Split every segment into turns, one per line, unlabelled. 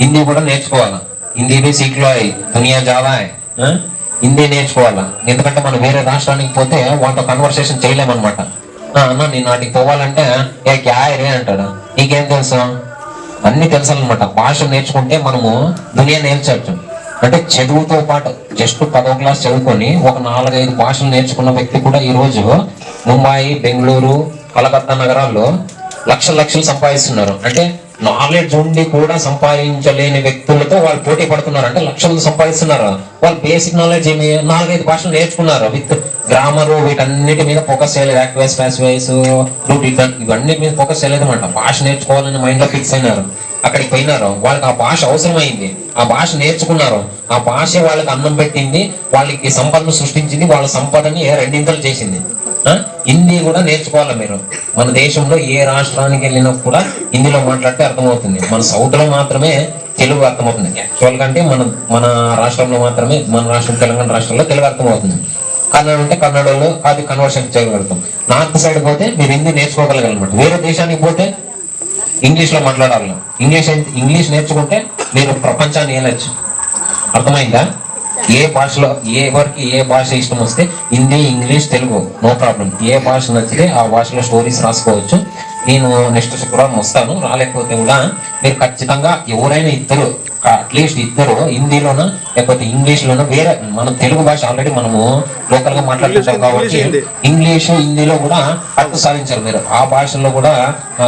హిందీ కూడా నేర్చుకోవాలా? హిందీ బి సీట్లో అయి దునియా జావా హిందీ నేర్చుకోవాలా? ఎందుకంటే మనం వేరే రాష్ట్రానికి పోతే వాళ్ళతో కన్వర్సేషన్ చేయలేమన్నమాట. అన్న నేను నాటికి పోవాలంటే ఏ క్యాయరే అంటాడు. నీకేం తెలుసు? అన్ని తెలుసు అనమాట భాష నేర్చుకుంటే మనము దునియా నేర్చవచ్చు. అంటే చదువుతో పాటు జస్ట్ పదో క్లాస్ చదువుకొని ఒక నాలుగైదు భాషలు నేర్చుకున్న వ్యక్తి కూడా ఈరోజు ముంబాయి బెంగళూరు కలకత్తా నగరాల్లో లక్ష లక్షలు సంపాదిస్తున్నారు. అంటే నాలెడ్జ్ ఉండి కూడా సంపాదించలేని వ్యక్తులతో వాళ్ళు పోటీ పడుతున్నారు అంటే లక్షలు సంపాదిస్తున్నారా? వాళ్ళు బేసిక్ నాలెడ్జ్ ఏమి నాలుగైదు భాషలు నేర్చుకున్నారు. విత్ గ్రామర్ వీటన్నిటి మీద ఫోకస్ చేయలేదు. యాక్టివైస్ ప్యాసివైస్ రూట్ ఇవన్నీ మీద ఫోకస్ చేయలేదు అనమాట భాష నేర్చుకోవాలని మైండ్లో ఫిక్స్ అయినారు. అక్కడికి పోయినారు. వాళ్ళకి ఆ భాష అవసరమైంది. ఆ భాష నేర్చుకున్నారు. ఆ భాష వాళ్ళకి అన్నం పెట్టింది. వాళ్ళకి సంపదను సృష్టించింది. వాళ్ళ సంపదని రెండింతలు చేసింది. హిందీ కూడా నేర్చుకోవాలి మీరు. మన దేశంలో ఏ రాష్ట్రానికి వెళ్ళినా కూడా హిందీలో మాట్లాడితే అర్థమవుతుంది. మన సౌత్లో మాత్రమే తెలుగు అర్థమవుతుంది. యాక్చువల్ కంటే మన మన రాష్ట్రంలో మాత్రమే మన రాష్ట్రం తెలంగాణ రాష్ట్రంలో తెలుగు అర్థమవుతుంది. కన్నడ అంటే కన్నడలో అది కన్వర్షన్ చేయగలుగుతాం. నార్త్ సైడ్ పోతే మీరు హిందీ నేర్చుకోగలగలమాట వేరే దేశానికి పోతే ఇంగ్లీష్లో మాట్లాడాలి. ఇంగ్లీష్ ఇంగ్లీష్ నేర్చుకుంటే మీరు ప్రపంచాన్ని ఏలచ్చు. అర్థమైందా? ఏ భాషలో ఏ ఎవరికి ఏ భాష ఇష్టం వస్తే Hindi English Telugu no problem. ఏ భాష నచ్చితే ఆ భాషలో స్టోరీస్ రాసుకోవచ్చు. నేను నెక్స్ట్ శుక్రవారం వస్తాను రాలేకపోతే కూడా మీరు ఖచ్చితంగా ఎవరైనా ఇద్దరు అట్లీస్ట్ ఇద్దరు హిందీలోనో లేకపోతే ఇంగ్లీష్ లోనో వేరే మన తెలుగు భాష ఆల్రెడీ మనము లోకల్గా మాట్లాడుతుంటాం కాబట్టి ఇంగ్లీష్ హిందీలో కూడా పట్టు సాధించాలి మీరు. ఆ భాషల్లో కూడా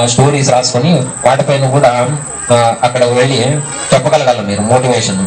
స్టోరీస్ రాసుకొని వాటిపైన కూడా అక్కడ వెళ్ళి చెప్పగలగాలి మీరు మోటివేషన్